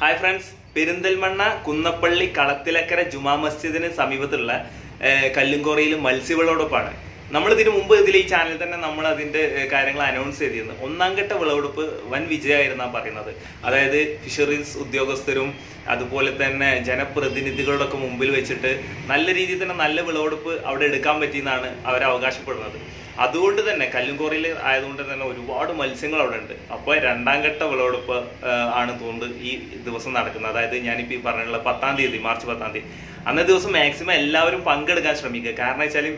Hi friends Perinthalmanna Kunnappally Kalathilakkara ജുമാ മസ്ജിദിന് സമീപത്തുള്ള കല്ലുംകോറയിൽ മത്സ്യവിളവെടുപ്പാണ് നമ്മൾ ഇതിനു മുമ്പ് ഇതിൽ ഈ ചാനലിൽ തന്നെ നമ്മൾ അതിന്റെ കാര്യങ്ങൾ അനൗൺസ് ചെയ്തിരുന്നു. ഒന്നാം ഘട്ട വിളവെടുപ്പ് വൻ വിജയമായിരുന്നാണ് പറയുന്നത്. അതായത് ഫിഷറീസ് ഉദ്യോഗസ്ഥരും അതുപോലെ തന്നെ ജനപ്രതിനിധികളുടെ ഒക്കെ മുമ്പിൽ വെച്ചിട്ട് നല്ല രീതിയിൽ തന്നെ നല്ല വിളവെടുപ്പ് അവിടെ എടുക്കാൻ പറ്റിയെന്നാണ് അവർ അവകാശപ്പെടുന്നത്. അതുകൊണ്ട് തന്നെ കല്ലുംകോറയിൽ ആയതുകൊണ്ട് തന്നെ ഒരുപാട് മത്സ്യങ്ങൾ അവിടെ ഉണ്ട്. അപ്പോൾ രണ്ടാം ഘട്ട വിളവെടുപ്പ് ആണ് തോന്നുന്നത് ഈ ദിവസം നടക്കുന്നത്. അതായത് ഞാനിപ്പോൾ ഈ പറഞ്ഞുള്ള പത്താം തീയതി മാർച്ച് പത്താം തീയതി. അന്നേ ദിവസം മാക്സിമം എല്ലാവരും പങ്കെടുക്കാൻ ശ്രമിക്കുക. കാരണം വെച്ചാൽ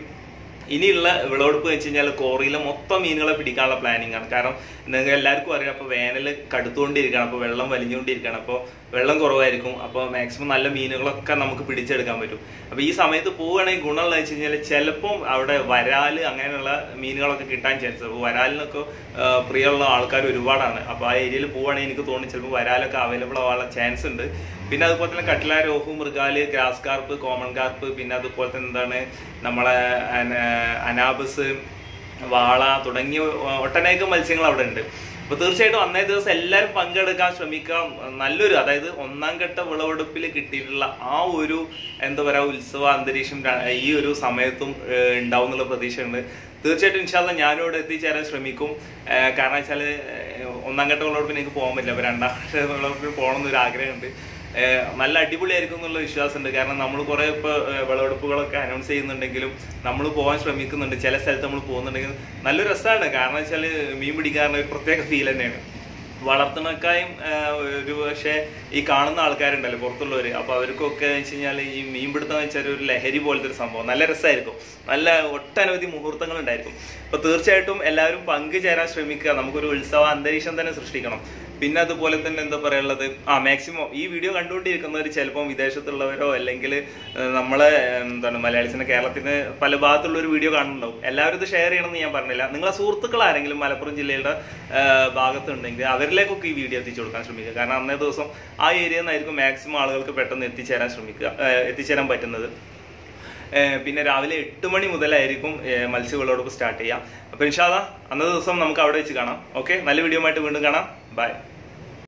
ഇനിയുള്ള വിളവെടുപ്പ് വെച്ച് കഴിഞ്ഞാൽ കോറിയിലെ മൊത്തം മീനുകളെ പിടിക്കാനുള്ള പ്ലാനിങ് ആണ്. കാരണം നിങ്ങൾക്ക് എല്ലാവർക്കും അറിയാം അപ്പോൾ വേനൽ കടുത്തുകൊണ്ടിരിക്കണം അപ്പോൾ വെള്ളം വലിഞ്ഞുകൊണ്ടിരിക്കണം അപ്പോൾ വെള്ളം കുറവായിരിക്കും അപ്പോൾ മാക്സിമം നല്ല മീനുകളൊക്കെ നമുക്ക് പിടിച്ചെടുക്കാൻ പറ്റും. അപ്പോൾ ഈ സമയത്ത് പോവുകയാണെങ്കിൽ ഗുണമുള്ള വെച്ച് കഴിഞ്ഞാൽ ചിലപ്പം അവിടെ വരാൽ അങ്ങനെയുള്ള മീനുകളൊക്കെ കിട്ടാൻ ചാൻസ് അപ്പോൾ വരാലിനൊക്കെ പ്രിയമുള്ള ആൾക്കാർ ഒരുപാടാണ്. അപ്പോൾ ആ ഏരിയയിൽ പോവുകയാണെങ്കിൽ എനിക്ക് തോന്നി ചിലപ്പോൾ വരാലൊക്കെ അവൈലബിൾ ആവാനുള്ള ചാൻസ് ഉണ്ട്. പിന്നെ അതുപോലെ തന്നെ catla rohu mrigal grass carp common carp പിന്നെ അതുപോലെ തന്നെ എന്താണ് നമ്മളെ അനാബസ് വാള തുടങ്ങിയ ഒട്ടനേകം മത്സ്യങ്ങൾ അവിടെ ഉണ്ട്. അപ്പൊ തീർച്ചയായിട്ടും അന്നേ ദിവസം എല്ലാവരും പങ്കെടുക്കാൻ ശ്രമിക്കാം. നല്ലൊരു അതായത് ഒന്നാം ഘട്ട വിളവെടുപ്പിൽ കിട്ടിയിട്ടുള്ള ആ ഒരു എന്താ പറയാ ഉത്സവ അന്തരീക്ഷം ഈ ഒരു സമയത്തും ഉണ്ടാവും എന്നുള്ള പ്രതീക്ഷയുണ്ട്. തീർച്ചയായിട്ടും ഇൻഷാല്ല ഞാനും ഇവിടെ എത്തിച്ചേരാൻ ശ്രമിക്കും. കാരണം വെച്ചാൽ ഒന്നാം ഘട്ട വിളവെടുപ്പിന് എനിക്ക് പോകാൻ പറ്റില്ല. അപ്പൊ രണ്ടാം ഘട്ട വിളവെടുപ്പിന് പോകണം എന്നൊരു ആഗ്രഹമുണ്ട്. നല്ല അടിപൊളിയായിരിക്കും എന്നുള്ള വിശ്വാസമുണ്ട്. കാരണം നമ്മൾ കുറെ ഇപ്പോൾ വിളവെടുപ്പുകളൊക്കെ അനൗൺസ് ചെയ്യുന്നുണ്ടെങ്കിലും നമ്മൾ പോകാൻ ശ്രമിക്കുന്നുണ്ട്. ചില സ്ഥലത്ത് നമ്മൾ പോകുന്നുണ്ടെങ്കിൽ നല്ല രസമാണ് കാരണം വെച്ചാൽ മീൻ പിടിക്കാറുള്ള ഒരു പ്രത്യേക ഫീൽ തന്നെയാണ്. വളർത്തുന്നക്കായും ഒരു പക്ഷേ ഈ കാണുന്ന ആൾക്കാരുണ്ടല്ലോ പുറത്തുള്ളവർ അപ്പോൾ അവർക്കൊക്കെ വെച്ച് കഴിഞ്ഞാൽ ഈ മീൻ പിടുത്തം വെച്ചാൽ ഒരു ലഹരി പോലത്തെ ഒരു സംഭവം. നല്ല രസമായിരിക്കും നല്ല ഒട്ടനവധി മുഹൂർത്തങ്ങൾ ഉണ്ടായിരിക്കും അപ്പൊ തീർച്ചയായിട്ടും എല്ലാവരും പങ്കുചേരാൻ ശ്രമിക്കുക. നമുക്കൊരു ഉത്സവ അന്തരീക്ഷം തന്നെ സൃഷ്ടിക്കണം. പിന്നെ അതുപോലെ തന്നെ എന്താ പറയാനുള്ളത്? ആ മാക്സിമം ഈ വീഡിയോ കണ്ടുകൊണ്ടിരിക്കുന്നവർ ചിലപ്പോൾ വിദേശത്തുള്ളവരോ അല്ലെങ്കിൽ നമ്മളെ എന്താണ് മലയാളിസിന് കേരളത്തിന് പല ഭാഗത്തുള്ള ഒരു വീഡിയോ കാണുന്നുണ്ടാവും. എല്ലാവരും ഇത് ഷെയർ ചെയ്യണമെന്ന് ഞാൻ പറഞ്ഞില്ല. നിങ്ങളെ സുഹൃത്തുക്കൾ ആരെങ്കിലും മലപ്പുറം ജില്ലയുടെ ഭാഗത്തുണ്ടെങ്കിൽ അവരിലേക്കൊക്കെ ഈ വീഡിയോ എത്തിച്ചു കൊടുക്കാൻ ശ്രമിക്കുക. കാരണം അന്നേ ദിവസം ആ ഏരിയയിൽ നിന്നായിരിക്കും മാക്സിമം ആളുകൾക്ക് പെട്ടെന്ന് എത്തിച്ചേരാൻ ശ്രമിക്കുക എത്തിച്ചേരാൻ പറ്റുന്നത്. പിന്നെ രാവിലെ എട്ട് മണി മുതലായിരിക്കും മത്സ്യവിളോടൊപ്പം സ്റ്റാർട്ട് ചെയ്യാം അപ്പൊ ഇൻഷാദ അന്നത്തെ ദിവസം നമുക്ക് അവിടെ വെച്ച് കാണാം. ഓക്കെ നല്ല വീഡിയോ ആയിട്ട് വീണ്ടും കാണാം. Bye.